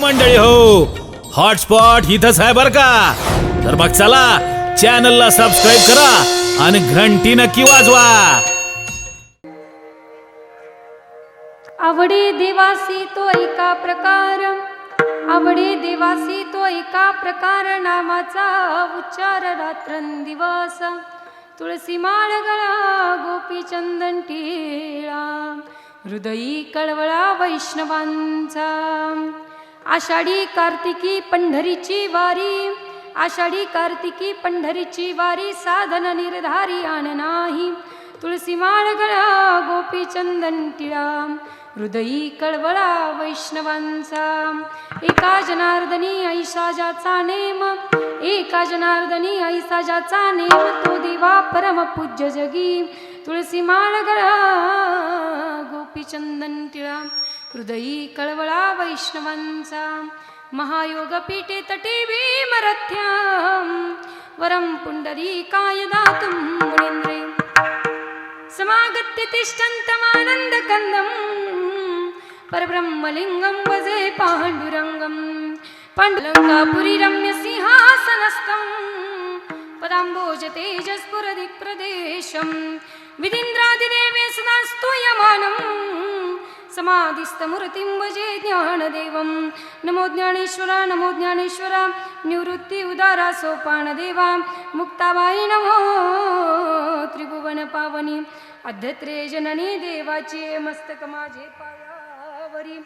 मंडळी हो. हॉटस्पॉट इथंच आहे बर का? तर मग चला चॅनलला सबस्क्राईब करा आणि घंटी नक्की वाजवा. आवडे देवासी तो एका प्रकार आवडे देवासी तो एका प्रकार नामाचा उच्चार रात्रंदिवस. तुळसी माळ गळा गोपी चंदन टिळा हृदयी कळवळा वैष्णवांचा. आषाढी कार्तिकी पंढरीची वारी. आषाढी कार्तिकी पंढरीची वारी साधन निर्धारी आण नाही. तुळसी माळ गळा गोपी चंदन टिळा. हृदयी कळवळा वैष्णवांचा. एका जनार्दनी ऐसा नेम. एका जनार्दनी ऐसा नेम. तो देवा परम पूज्य जगी. तुळसी माळ गळा गोपी चंदन टिळा. हृदयी कळवळा वैष्णवांचा महायोग पीठे तटे भीमरथ्यां वरं पुण्डरीकाय दातुं मुनीन्द्रे। समागत्य तिष्ठन्तमानन्दकन्दं परब्रह्मलिङ्गं वजे पाण्डुरङ्गं पाण्डुरङ्गापुरीरम्यसिंहासनस्थं पदाम्बोजतेजस्फुरदिप्रदेशं विदिन्द्रादिदेवे सदा स्तूयमानम् समाधिस्थमूर्तिं भजे ज्ञानदेवं नमो ज्ञानेश्वरा नमो ज्ञानेश्वरा निवृत्ती उदारा सोपानदेवा। मुक्ताबाई नमो त्रिभुवन पावनी। अध्यत्रे जननी देवाचे मस्तक माझे पायावरी।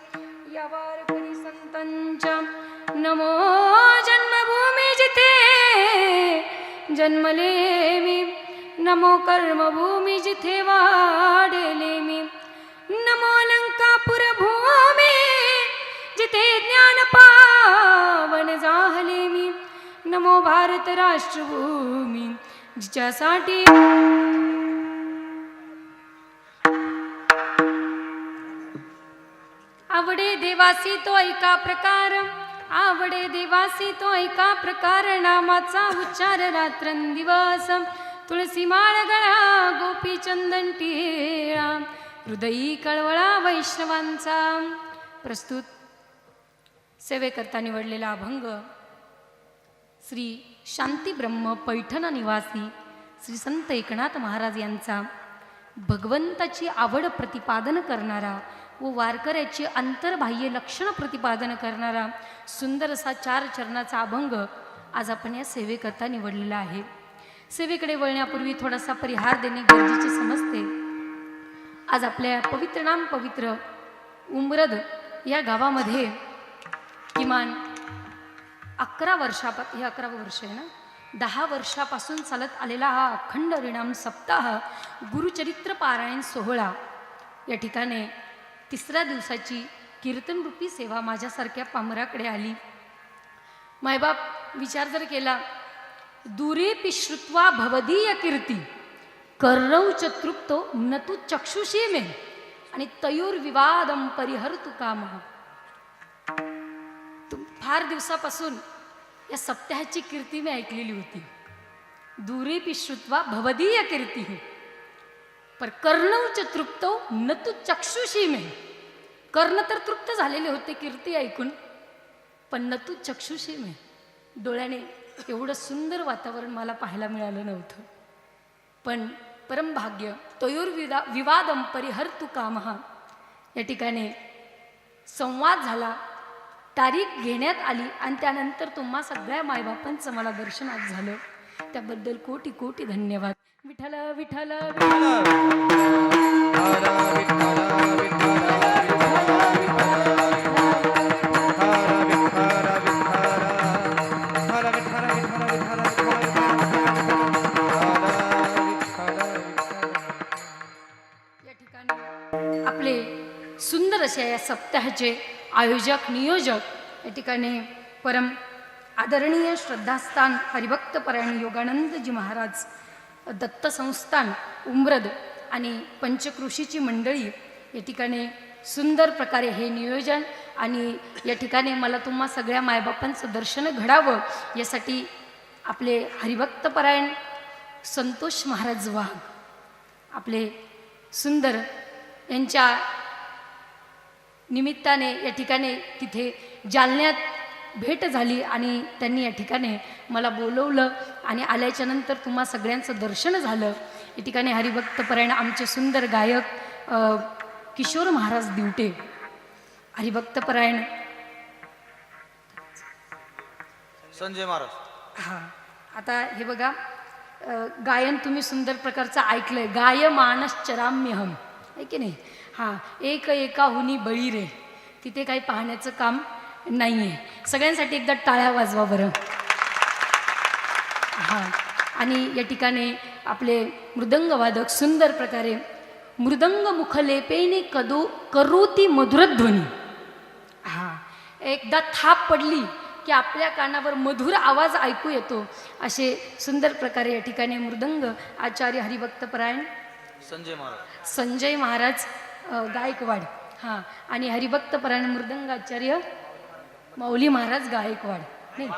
या वारकरी संतांच्या। नमो जन्मभूमी जिथे जन्मले मी नमो कर्मभूमी जिथे वाढले मी नमो लंकापुर भूमी जिथे ज्ञान पावन जाहले मी. नमो भारत राष्ट्रभूमी जिच्यासाठी आवडे देवासी तो एका प्रकार आवडे देवासी तो ऐका प्रकार नामाचा उच्चार रात्रंदिवस. तुळसी माळ गळा गोपी चंदन टिळा. हृदयी कळवळा वैष्णवांचा. प्रस्तुत सेवेकरता निवडलेला अभंग श्री शांती ब्रह्म पैठण निवासी श्री संत एकनाथ महाराज यांचा. भगवंताची आवड प्रतिपादन करणारा व वारकऱ्याची अंतर्बाह्य लक्षण प्रतिपादन करणारा सुंदर असा चार चरणाचा अभंग आज आपण या सेवेकरता निवडलेला आहे. सेवेकडे वळण्यापूर्वी थोडासा परिहार देणे गरजेचे समजते. आज आपल्या पवित्र नाम पवित्र उमरद या गावामध्ये किमान अकरा वर्षा हे अकरावं वर्ष आहे ना? दहा वर्षापासून चालत आलेला हा अखंड रिणाम सप्ताह गुरुचरित्र पारायण सोहळा. या ठिकाणी तिसऱ्या दिवसाची कीर्तनरूपी सेवा माझ्यासारख्या पामराकडे आली. मायबाप विचार जर केला दुरे पिश्रुत्वा भवदीय कीर्ती. कर्णौ च तृप्तो न तू चक्षुषी मे आणि तयुर्विवादम परिहरतु काम। फार दिवसापासून या सप्ताहाची कीर्ती मी ऐकलेली होती। दुरी श्रुत्वा भवदीय कीर्ती हो। पर कर्णौ च तृप्तो न तू चक्षुषी मे कर्ण तर तृप्त झालेले होते कीर्ती ऐकून पण न तू चक्षुषी मे डोळ्याने एवढं सुंदर वातावरण मला पाहायला मिळालं नव्हतं। पण परमभाग्य तयोर्विदा विवादम परिहर्तु कामहा या ठिकाणी संवाद झाला तारीख घेण्यात आली आणि त्यानंतर तुम्हा सगळ्या मायबापांचं मला दर्शनात झालं. त्याबद्दल कोटी कोटी धन्यवाद. विठ्ठल विठ्ठल विठ्ठल. सप्ताहाचे आयोजक नियोजक या ठिकाणी परम आदरणीय श्रद्धास्थान हरिभक्त परायण योगानंदजी महाराज दत्त संस्थान उम्रद आणि पंचकृषीची मंडळी या ठिकाणी सुंदर प्रकारे हे नियोजन आणि या ठिकाणी मला तुम्हा सगळ्या मायबापांचं दर्शन घडावं यासाठी आपले हरिभक्तपरायण संतोष महाराज वाघ आपले सुंदर यांच्या निमित्ताने या ठिकाणी तिथे जालन्यात भेट झाली आणि त्यांनी या ठिकाणी मला बोलवलं आणि आल्याच्यानंतर तुम्हा सगळ्यांचं दर्शन झालं. या ठिकाणी हरिभक्तपरायण आमचे सुंदर गायक किशोर महाराज दिवटे. हरिभक्तपरायण संजय महाराज. हां. आता हे बघा गायन तुम्ही सुंदर प्रकारचं ऐकलंय. गाय मानस चराम्यहम आहे की नाही? हां एक एका हुनी बळी रे. तिथे काही पाहण्याचं काम नाही आहे सगळ्यांसाठी एकदा टाळ्या वाजवा बरं. हां आणि या ठिकाणी आपले मृदंगवादक सुंदर प्रकारे मृदंग मुखलेपेने कदो करोती मधुरध्वनी. हा एकदा थाप पडली की आपल्या कानावर मधुर आवाज ऐकू येतो. असे सुंदर प्रकारे या ठिकाणी मृदंग आचार्य हरिभक्तपरायण संजय महाराज. संजय महाराज गायकवाड. हां. आणि हरिभक्तपरायण मृदंग आचार्य माऊली महाराज गायकवाड. नाही?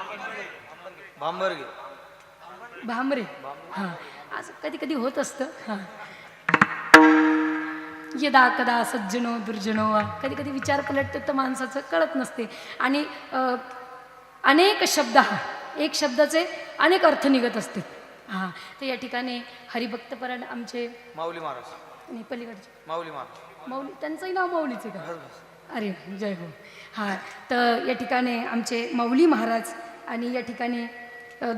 भांबरगे. भांबरे. हां. असं कधी कधी होत असतं. हां. यदा कदा सज्जनो दुर्जनो वा. कधी कधी विचार पलटते तर माणसाचं कळत नसते. आणि अनेक शब्द हा. एक शब्दाचे अनेक अर्थ निघत असते हां. तर या ठिकाणी हरिभक्तपरायण आमचे माऊली महाराज. आणि पलीकडचे. माऊली महाराज. माऊली त्यांचंही नाव माऊलीचे का? अरे जय हो. हां तर या ठिकाणी आमचे माऊली महाराज आणि या ठिकाणी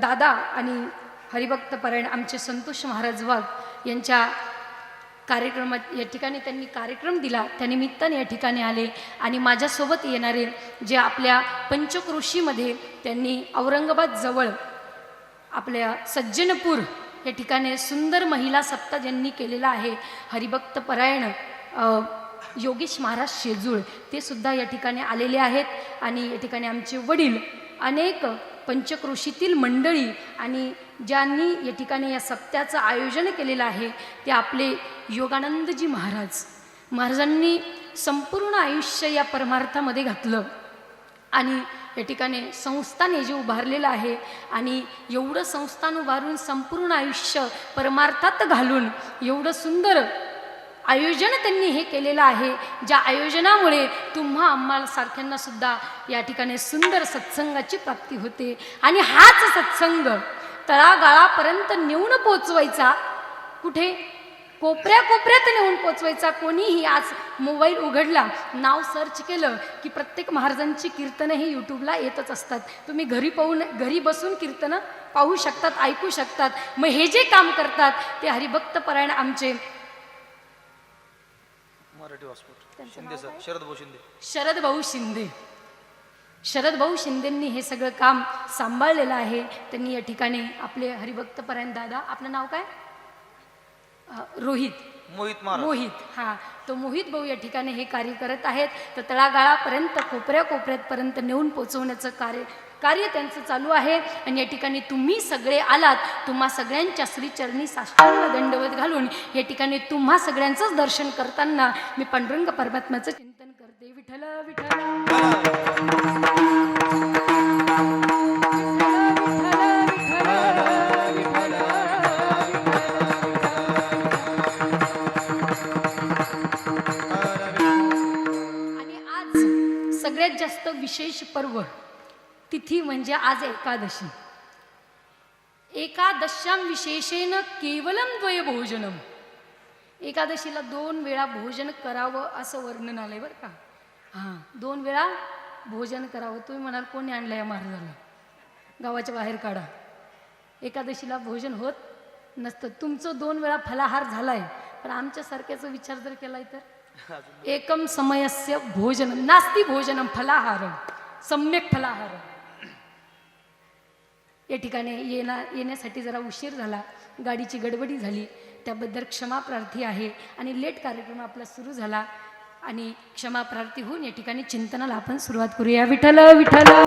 दादा आणि हरिभक्त परायण आमचे संतोष महाराज वाघ यांच्या कार्यक्रमात या ठिकाणी त्यांनी कार्यक्रम दिला. त्या निमित्ताने या ठिकाणी आले आणि माझ्यासोबत येणारे जे आपल्या पंचक्रोशीमध्ये त्यांनी औरंगाबाद जवळ आपल्या सज्जनपूर या ठिकाणी सुंदर महिला सप्ताह ज्यांनी केलेला आहे हरिभक्त परायण. योगेश महाराज शेजूळ ते सुद्धा या ठिकाणी आलेले आहेत आणि या ठिकाणी आमचे वडील अनेक पंचक्रोशीतील मंडळी आणि ज्यांनी या ठिकाणी या सप्त्याचं आयोजन केलेलं आहे ते आपले योगानंदजी महाराज. महाराजांनी संपूर्ण आयुष्य या परमार्थामध्ये घातलं आणि या ठिकाणी संस्थान हे जे उभारलेलं आहे आणि एवढं संस्थान उभारून संपूर्ण आयुष्य परमार्थात घालून एवढं सुंदर आयोजन त्यांनी हे केलेलं आहे. ज्या आयोजनामुळे तुम्हा आम्हाला सारख्यांना सुद्धा या ठिकाणी सुंदर सत्संगाची प्राप्ती होते. आणि हाच सत्संग तळागाळापर्यंत नेऊन पोचवायचा. कुठे? कोपऱ्या कोपऱ्यात नेऊन पोचवायचा. कोणीही आज मोबाईल उघडला नाव सर्च केलं की प्रत्येक महाराजांची कीर्तनं ही यूट्यूबला येतच असतात. तुम्ही घरी पाहून घरी बसून कीर्तनं पाहू शकतात ऐकू शकतात. मग हे जे काम करतात ते हरिभक्तपरायण आमचे मराठी हॉस्पिटल शिंदे सर शरद भाऊ शिंदे. शरद भाऊ शिंदे. शरद भाऊ शिंदेंनी हे सगळं काम सांभाळलेलं आहे. त्यांनी या ठिकाणी आपले हरिभक्त परायण दादा आपलं नाव काय? रोहित. मोहित महाराज. मोहित हा. तो मोहित भाऊ या ठिकाणी हे कार्य करत आहेत. तर तळागाळापर्यंत कोपऱ्या कोपऱ्यापर्यंत नेऊन पोचवण्याचं कार्य कार्य त्यांचं चालू आहे. आणि या ठिकाणी तुम्ही सगळे आलात तुम्हा सगळ्यांच्या श्रीचरणी साष्टांग दंडवत घालून या ठिकाणी तुम्हा सगळ्यांचंच दर्शन करताना मी पांडुरंग परमात्म्याचं चिंतन करते. विठ्ठल विठ्ठल. आणि आज सगळ्यात जास्त विशेष पर्व तिथी म्हणजे आज एकादशी. एकादशाम विशेषेन केवलम द्वय भोजनम एकादशीला दोन वेळा भोजन करावं असं वर्णन आलंय बरं का? हां दोन वेळा भोजन करावं. तुम्ही म्हणाल कोणी आणलं या महाराजाला गावाच्या बाहेर काढा. एकादशीला भोजन होत नसतं. तुमचं दोन वेळा फलाहार झालाय. पण आमच्यासारख्याचा विचार जर केलाय तर? एकम समयस्य भोजनम नास्ती भोजनम फलाहारम सम्यक फलाहारम या ठिकाणी येणा येण्यासाठी जरा उशीर झाला. गाडीची गडबडी झाली. त्याबद्दल क्षमा प्रार्थी आहे. आणि लेट कार्यक्रम आपला सुरू झाला. आणि क्षमा प्रार्थी होऊन या ठिकाणी चिंतनाला आपण सुरुवात करूया. विठ्ठल विठ्ठल!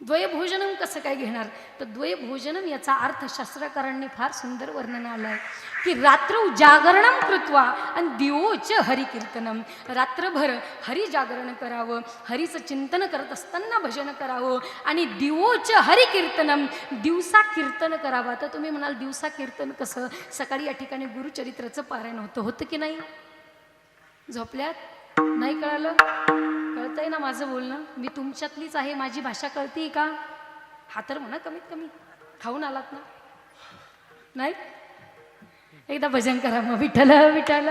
द्वयभोजनम कसं काय घेणार? तर द्वयभोजनम याचा अर्थ शास्त्रकारांनी फार सुंदर वर्णन आलं आहे की रात्र जागरणम कृत्वा आणि दिवोच हरिकीर्तनम रात्रभर हरी जागरण करावं हरीचं चिंतन करत असताना भजन करावं आणि दिवोच हरिकीर्तनम दिवसा कीर्तन करावं. तर तुम्ही म्हणाल दिवसा कीर्तन कसं? सकाळी या ठिकाणी गुरुचरित्राचं पारायण होतं. होतं की नाही? झोपल्यात? नाही कळालं? कळतंय ना माझं बोलणं? मी तुमच्यातलीच आहे माझी भाषा कळते का? हा तर म्हणा कमीत कमी. खाऊन आलात ना? नाही? एकदा भजन करा मग. विठ्ठल विठ्ठल.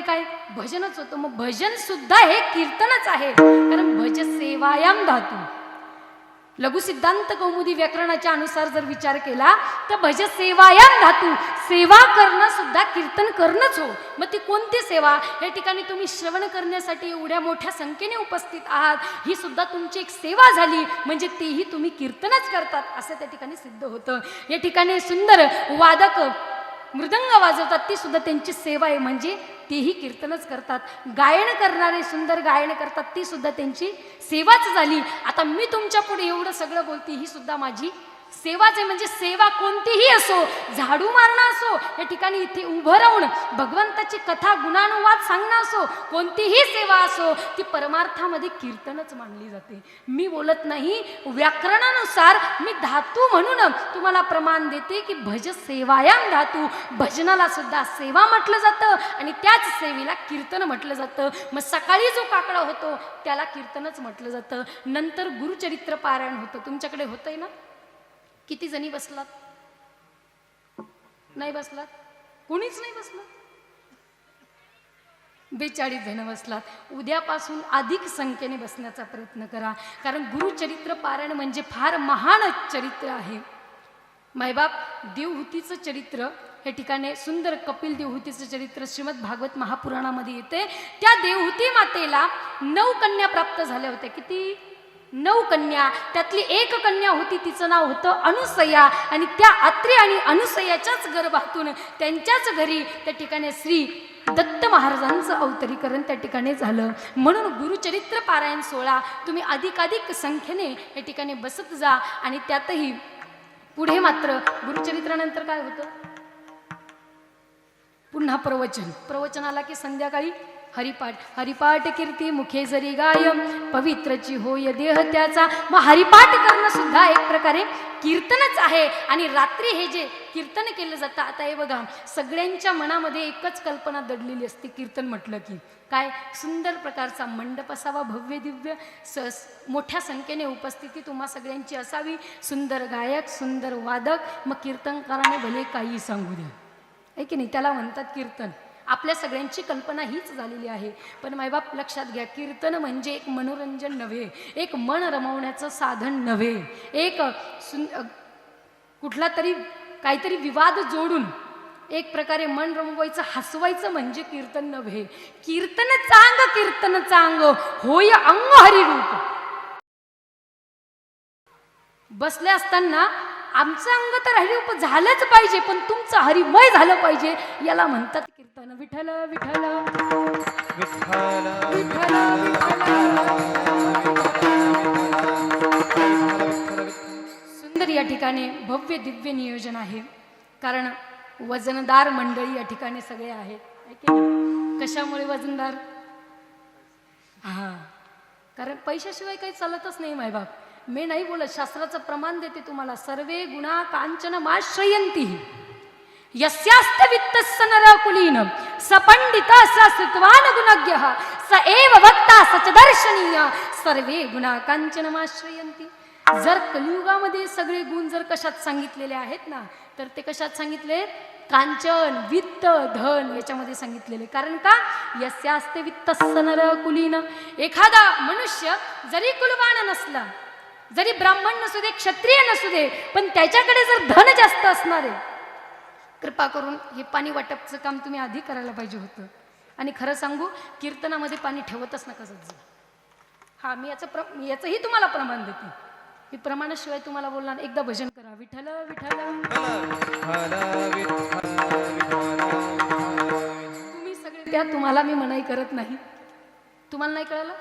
काकड्यामध्ये काय? भजनच होतं. मग भजन सुद्धा हे कीर्तनच आहे. कारण भज सेवायाम धातू. लघु सिद्धांत कौमुदी व्याकरणाच्या अनुसार जर विचार केला तर भज सेवायाम धातू. सेवा करणं सुद्धा कीर्तन करणंच हो. मग ती कोणती सेवा? या ठिकाणी तुम्ही श्रवण करण्यासाठी एवढ्या मोठ्या संख्येने उपस्थित आहात. ही सुद्धा तुमची एक सेवा झाली. म्हणजे तेही तुम्ही कीर्तनच करतात. असं त्या ठिकाणी सिद्ध होतं. या ठिकाणी सुंदर वादक मृदंग वाजवतात ती सुद्धा त्यांची सेवा आहे. म्हणजे तेही कीर्तनच करतात. गायन करणारे सुंदर गायन करतात ती सुद्धा त्यांची सेवाच झाली. आता मी तुमच्यापुढे एवढं सगळं बोलते ही सुद्धा माझी सेवाचे म्हणजे सेवा कोणतीही असो झाडू मारणं असो या ठिकाणी इथे उभं राहून भगवंताची कथा गुणानुवाद सांगणं असो कोणतीही सेवा असो ती परमार्थामध्ये कीर्तनच मानली जाते. मी बोलत नाही व्याकरणानुसार मी धातू म्हणून तुम्हाला प्रमाण देते की भज सेवायाम धातू. भजनाला सुद्धा सेवा म्हटलं जातं आणि त्याच सेवेला कीर्तन म्हटलं जातं. मग सकाळी जो काकडा होतो त्याला कीर्तनच म्हटलं जातं. नंतर गुरुचरित्र पारायण होतं. तुमच्याकडे होतंय ना? किती जणी बसलात? नाही बसलात? कोणीच नाही बसलं? बेचाळीस जण बसलात. उद्यापासून अधिक संख्येने बसण्याचा प्रयत्न करा. कारण गुरुचरित्र पारायण म्हणजे फार महान चरित्र आहे. मायबाप देवहूतीचं चरित्र हे ठिकाणी सुंदर कपिल देवहूतीचं चरित्र श्रीमद भागवत महापुराणामध्ये येते. त्या देवहूती मातेला नऊ कन्या प्राप्त झाल्या होत्या. किती? नऊ कन्या त्यातली एक कन्या होती तिचं नाव होतं अनुसया. आणि त्या अत्रे आणि अनुसयाच्याच गर्भातून त्यांच्याच घरी त्या ठिकाणी श्री दत्त महाराजांचं अवतरीकरण त्या ठिकाणी झालं. म्हणून गुरुचरित्र पारायण सोहळा तुम्ही अधिकाधिक संख्येने या ठिकाणी बसत जा. आणि त्यातही पुढे मात्र गुरुचरित्रानंतर काय होतं? पुन्हा प्रवचन. प्रवचन आला की संध्याकाळी? हरिपाठ हरिपाठ कीर्ती मुखे जरी गाय पवित्रची होय देह त्याचा. मग हरिपाठ करणं सुद्धा एक प्रकारे कीर्तनच आहे. आणि रात्री हे जे कीर्तन केलं जातं आता हे बघा सगळ्यांच्या मनामध्ये एकच कल्पना दडलेली असते कीर्तन म्हटलं की. काय? सुंदर प्रकारचा मंडप असावा भव्य दिव्य स मोठ्या संख्येने उपस्थिती तुम्हा सगळ्यांची असावी. सुंदर गायक सुंदर वादक मग कीर्तनकाराने भले काही सांगू द्या. आहे की नाही? त्याला म्हणतात कीर्तन. आपल्या सगळ्यांची कल्पना हीच झालेली आहे. पण मायबाप लक्षात घ्या कीर्तन म्हणजे एक मनोरंजन नव्हे एक मन रमवण्याचं साधन नव्हे. एक सुन कुठला तरी काहीतरी विवाद जोडून एक प्रकारे मन रमवायचं हसवायचं म्हणजे कीर्तन नव्हे. कीर्तन चांग कीर्तन चांग होय अंग हरिरूप. बसले असताना आमचं अंग तर हरिरूप झालंच पाहिजे पण तुमचं हरिमय झालं पाहिजे याला म्हणतात कीर्तन. विठ्ठल विठ्ठल. विठ्ठल सुंदर या ठिकाणी भव्य दिव्य नियोजन आहे. कारण वजनदार मंडळी या ठिकाणी सगळे आहेत? कशामुळे वजनदार? हा. कारण पैशाशिवाय काही चालतच नाही मायबाप. मी नाही बोलत शास्त्राचं प्रमाण देते तुम्हाला. सर्वे गुणा कांचन माश्रयंती यस्यास्त वित्त नरकुलीन. सपंडित सत्वान गुणज्ञ. स एव वक्ता सचदर्शनीय सर्वे गुणा कांचन माश्रयंती जर कलियुगामध्ये सगळे गुण जर कशात सांगितलेले आहेत ना तर ते कशात सांगितले? कांचन वित्त धन याच्यामध्ये सांगितलेले. कारण का? यस्यास्ते वित्तस्य नर कुलीन एखादा मनुष्य जरी कुलवान नसला जरी ब्राह्मण नसू दे क्षत्रिय नसू दे पण त्याच्याकडे जर धन जास्त असणार आहे कृपा करून हे पाणी वाटपचं काम तुम्ही आधी करायला पाहिजे होतं. आणि खरं सांगू कीर्तनामध्ये पाणी ठेवतच नका सज्ज. हा मी याचं प्र याचंही तुम्हाला प्रमाण देते. मी प्रमाणाशिवाय तुम्हाला बोलणार एकदा भजन करा. विठ्ठल विठ्ठल. तुम्ही सगळे त्या तुम्हाला मी मनाई करत नाही. तुम्हाला नाही कळालं?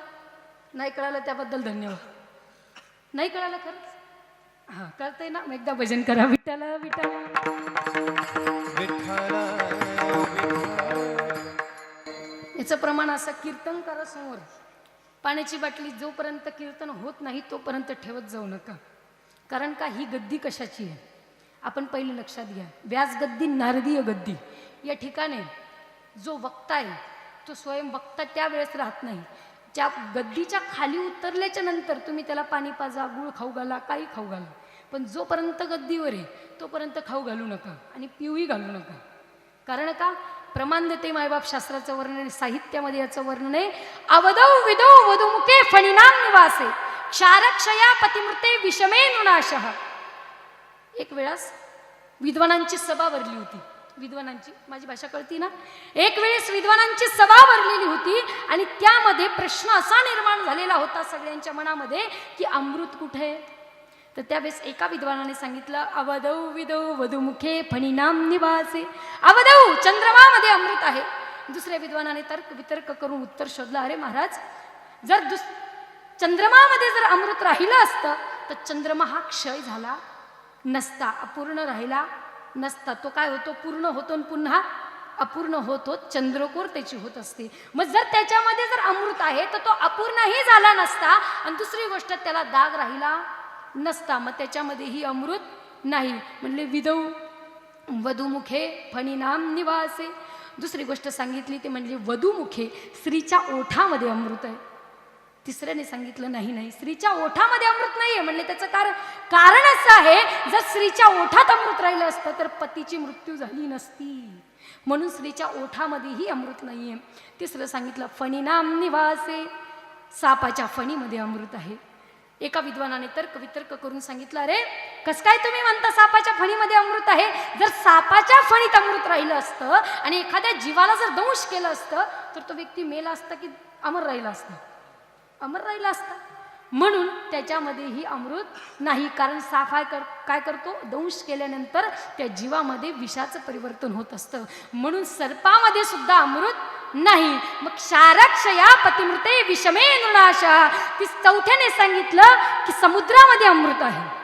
नाही कळालं त्याबद्दल धन्यवाद. नाही कळालं खरंच? हां. कळतंय ना? मग एकदा भजन करा. विठ्ठल विठ्ठल. याचं प्रमाण असं कीर्तन करा समोर. पाण्याची बाटली जोपर्यंत कीर्तन होत नाही तोपर्यंत ठेवत जाऊ नका. कारण का? ही गद्दी कशाची आहे? आपण पहिले लक्षात घ्या. व्यास गद्दी नारदीय गद्दी. या ठिकाणी जो वक्ता आहे तो स्वयं वक्ता त्यावेळेस राहत नाही. त्या गद्दीच्या खाली उतरल्याच्या नंतर तुम्ही त्याला पाणी पाजा गुळ खाऊ घाला काही खाऊ घाला. पण जोपर्यंत गद्दीवर आहे तोपर्यंत खाऊ घालू नका आणि पिऊही घालू नका. कारण का? प्रमाण देते मायबाप शास्त्राचं वर्णन आहे, साहित्यामध्ये याचं वर्णन आहे अवधौ विदौ वधुमुखे फणिनाम निवासे क्षारक्षया पतिमृते विषमे नुनाश. एक वेळास विद्वानांची सभा भरली होती. विद्वानांची माझी भाषा कळती ना? एक वेळेस विद्वानांची सभा भरलेली होती आणि त्यामध्ये प्रश्न असा निर्माण झालेला होता सगळ्यांच्या मनामध्ये की अमृत कुठे? आहे तर त्यावेळेस एका विद्वानाने सांगितलं अवधौ विदौ वधुमुखे फणीनाम निवासे. अवधौ चंद्रमामध्ये अमृत आहे. दुसऱ्या विद्वानाने तर्क वितर्क करून उत्तर शोधलं अरे महाराज जर दुस चंद्रमामध्ये जर अमृत राहिलं असतं तर चंद्रमा हा क्षय झाला नसता अपूर्ण राहिला नसता. तो काय होतो? पूर्ण होतो आणि पुन्हा अपूर्ण होत होत चंद्रकोर त्याची होत असते. मग जर त्याच्यामध्ये जर अमृत आहे तर तो अपूर्णही झाला नसता आणि दुसरी गोष्ट त्याला दाग राहिला नसता. मग त्याच्यामध्येही अमृत नाही. म्हणले विदौ वधुमुखे फणीनाम निवासे. दुसरी गोष्ट सांगितली ते म्हणजे वधुमुखे स्त्रीच्या ओठामध्ये अमृत आहे. तिसऱ्याने सांगितलं नाही नाही स्त्रीच्या ओठामध्ये अमृत नाही आहे म्हणले त्याचं कारण कारण असं आहे जर स्त्रीच्या ओठात अमृत राहिलं असतं तर पतीची मृत्यू झाली नसती. म्हणून स्त्रीच्या ओठामध्येही अमृत नाही आहे तिसरं सांगितलं फणीनाम निवासे. सापाच्या फणीमध्ये अमृत आहे. एका विद्वानाने तर्क वितर्क करून सांगितलं अरे कसं काय तुम्ही म्हणता सापाच्या फणीमध्ये अमृत आहे? जर सापाच्या फणीत अमृत राहिलं असतं आणि एखाद्या जीवाला जर दंश केलं असतं तर तो व्यक्ती मेला असता की अमर राहिला असता? अमर राहिला असता. म्हणून त्याच्यामध्येही अमृत नाही. कारण साफाय कर काय करतो? दंश केल्यानंतर त्या जीवामध्ये विषाचं परिवर्तन होत असतं. म्हणून सर्पामध्ये सुद्धा अमृत नाही. मग क्षारक्षया पतिमृते विषमे नृणाशा. ती चौथ्याने सांगितलं की समुद्रामध्ये अमृत आहे.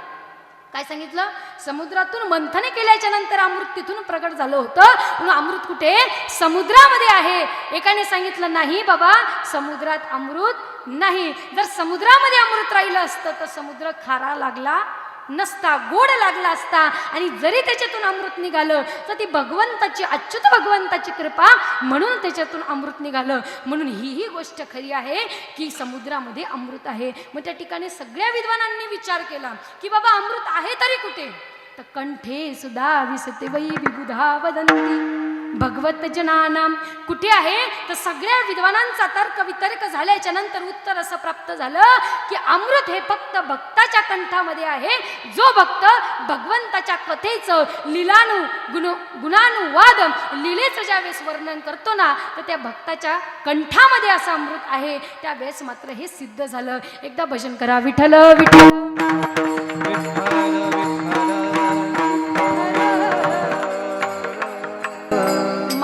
काय सांगितलं? समुद्रातून मंथन केल्याच्यानंतर अमृत तिथून प्रकट झालं होतं. म्हणून अमृत कुठे? समुद्रामध्ये आहे. एकाने सांगितलं नाही बाबा समुद्रात अमृत नाही जर समुद्रामध्ये अमृत राहिलं असतं तर समुद्र खारा लागला नसता गोड लागला असता. आणि जरी त्याच्यातून अमृत निघालं तर ती भगवंताची अच्युत भगवंताची कृपा म्हणून त्याच्यातून अमृत निघालं. म्हणून ही ही गोष्ट खरी आहे की समुद्रामध्ये अमृत आहे. मग त्या ठिकाणी सगळ्या विद्वानांनी विचार केला की बाबा अमृत आहे तरी कुठे? तर कंठे सुधा विसते वै विबुधा वदंती भगवतजनानाम कुठे आहे? तर सगळ्या विद्वानांचा तर्क वितर्क झाल्याच्यानंतर उत्तर असं प्राप्त झालं की अमृत हे फक्त भक्ताच्या कंठामध्ये आहे. जो भक्त भगवंताच्या कथेचं लिलानु गुण गुणानुवाद लिलेचं ज्यावेळेस वर्णन करतो ना तर त्या भक्ताच्या कंठामध्ये असं अमृत आहे. त्यावेळेस मात्र हे सिद्ध झालं. एकदा भजन करा विठल विठल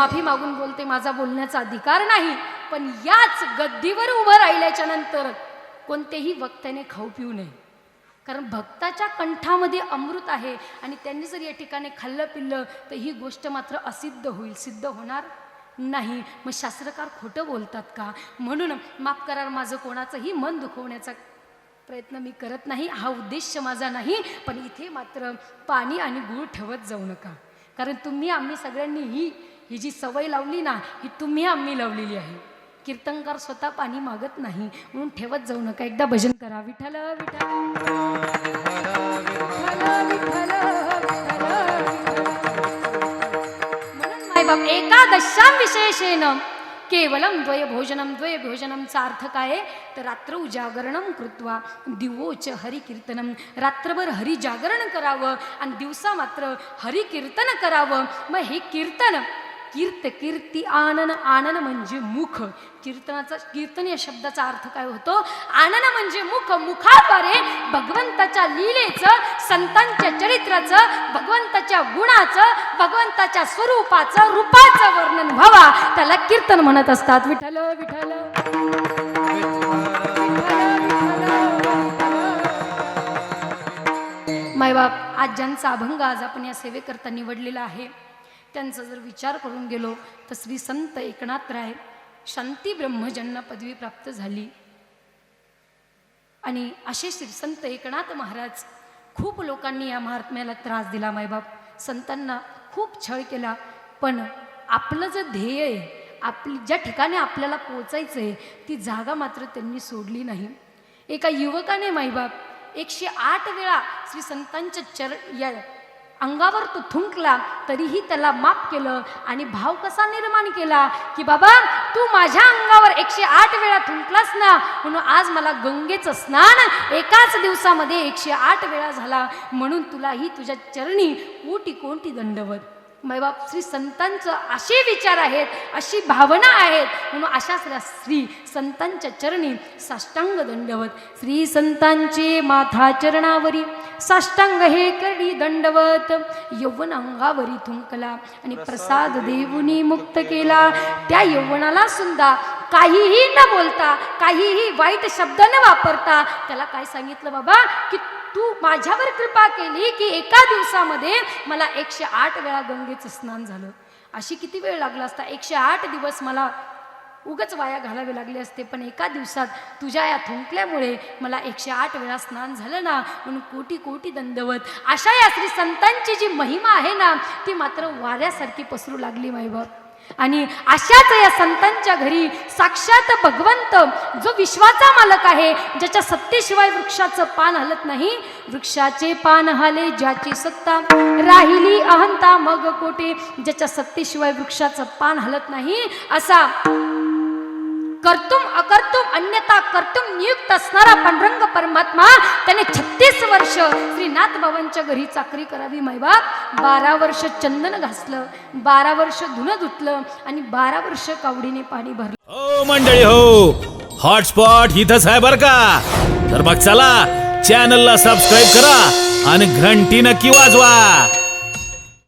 माफी मागून बोलते माझा बोलण्याचा अधिकार नाही. पण याच गद्दीवर उभं राहिल्याच्या नंतर कोणतेही वक्त्याने खाऊ पिऊ नये. कारण भक्ताच्या कंठामध्ये अमृत आहे आणि त्यांनी जर या ठिकाणी खाल्लं पिल्लं तर ही गोष्ट मात्र असिद्ध होईल सिद्ध होणार नाही. मग शास्त्रकार खोटं बोलतात का? म्हणून माफ करार माझं कोणाचंही मन दुखवण्याचा प्रयत्न मी करत नाही हा उद्देश माझा नाही. पण इथे मात्र पाणी आणि गूळ ठेवत जाऊ नका. कारण तुम्ही आम्ही सगळ्यांनी ही ही जी सवय लावली ना ही तुम्ही आम्ही लावलेली आहे. कीर्तनकार स्वतः पाणी मागत नाही म्हणून ठेवत जाऊ नका. एकदा भजन करा. विठ्ठल विठ्ठल. विठ्ठल, म्हणून एकादशां विशेषेण केवलम द्वय भोजनम द्वय भोजनमचा अर्थ काय तर रात्र उजागरणम कृत्वा दिवोच हरिकीर्तनम रात्रभर हरिजागरण करावं आणि दिवसा मात्र हरिकीर्तन करावं. मग हे कीर्तन कीर्त कीर्ती आनन आनन म्हणजे मुख. कीर्तनाचा कीर्तन या शब्दाचा अर्थ काय होतो? आनन म्हणजे मुख मुखाद्वारे भगवंताच्या लीलेचं संतांच्या चरित्राचं भगवंताच्या गुणाचं भगवंताच्या स्वरूपाचं रूपाचं वर्णन व्हावा. त्याला कीर्तन म्हणत असतात. विठ्ठल विठ्ठल. मायबाप आज ज्यांचा अभंग आज आपण या सेवेकरता निवडलेला आहे त्यांचा जर विचार करून गेलो तर श्री संत एकनाथ राय शांती ब्रह्मजन्ना पदवी प्राप्त झाली. आणि असे श्री संत एकनाथ महाराज खूप लोकांनी या महात्म्याला त्रास दिला मायबाप. संतांना खूप छळ केला. पण आपलं जे ध्येय आहे आपली ज्या ठिकाणी आपल्याला पोचायचं आहे ती जागा मात्र त्यांनी सोडली नाही. एका युवकाने माईबाप एकशे आठ वेळा श्री संतांच्या चर या अंगावर तो थुंकला तरीही त्याला माफ केलं आणि भाव कसा निर्माण केला की बाबा तू माझ्या अंगावर एकशे आठ वेळा थुंकलास ना म्हणून आज मला गंगेचं स्नान एकाच दिवसामध्ये एकशे आठ वेळा झाला. म्हणून तुलाही तुझ्या चरणी कोटी कोटी दंडवत. मैबाप श्री संतांचं असे विचार आहेत अशी भावना आहेत म्हणून अशा श्री- संतांच्या चरणी साष्टांग दंडवत. श्री संतांचे माथा चरणावरी. साष्टांग हे करडी दंडवत. यौवन अंगावरी थुंकला आणि प्रसाद देऊनी मुक्त केला. त्या यौवनाला सुद्धा काहीही न बोलता काहीही वाईट शब्द न वापरता त्याला काय सांगितलं बाबा की तू माझ्यावर कृपा केली की एका दिवसामध्ये मला एकशे आठ वेळा गंगेचं स्नान झालं. अशी किती वेळ लागला असता? एकशे आठ दिवस मला उगच वाया घालावे लागले असते पण एका दिवसात तुझ्या या थुंकल्यामुळे मला एकशे आठ वेळा स्नान झालं ना म्हणून कोटी कोटी दंडवत. अशा या श्री संतांची जी महिमा आहे ना ती मात्र वाऱ्यासारखी पसरू लागली माईबाप आणि अशाच या संतांच्या घरी साक्षात भगवंत जो विश्वाचा मालक आहे ज्याच्या सत्तेशिवाय वृक्षाचं पान हलत नाही वृक्षाचे पान हाले ज्याची सत्ता राहिली अहंता मग कोटे ज्याच्या सत्तेशिवाय वृक्षाचं पान हलत नाही असा कर्तुम अकर्तुम अन्यथा कर्तुम नियुक्त असणारा पांडुरंग परमात्मा त्याने छत्तीस वर्ष श्रीनाथ बाबांच्या घरी चाकरी करावी मायबाप. बारा वर्ष चंदन घासलं बारा वर्ष धुणं धुतलं आणि बारा वर्ष कावडीने पाणी भरलं. हो मंडळी हो. हॉटस्पॉट इथंच आहे बर का? तर मग चला चॅनलला सबस्क्राईब करा आणि घंटी नक्की वाजवा.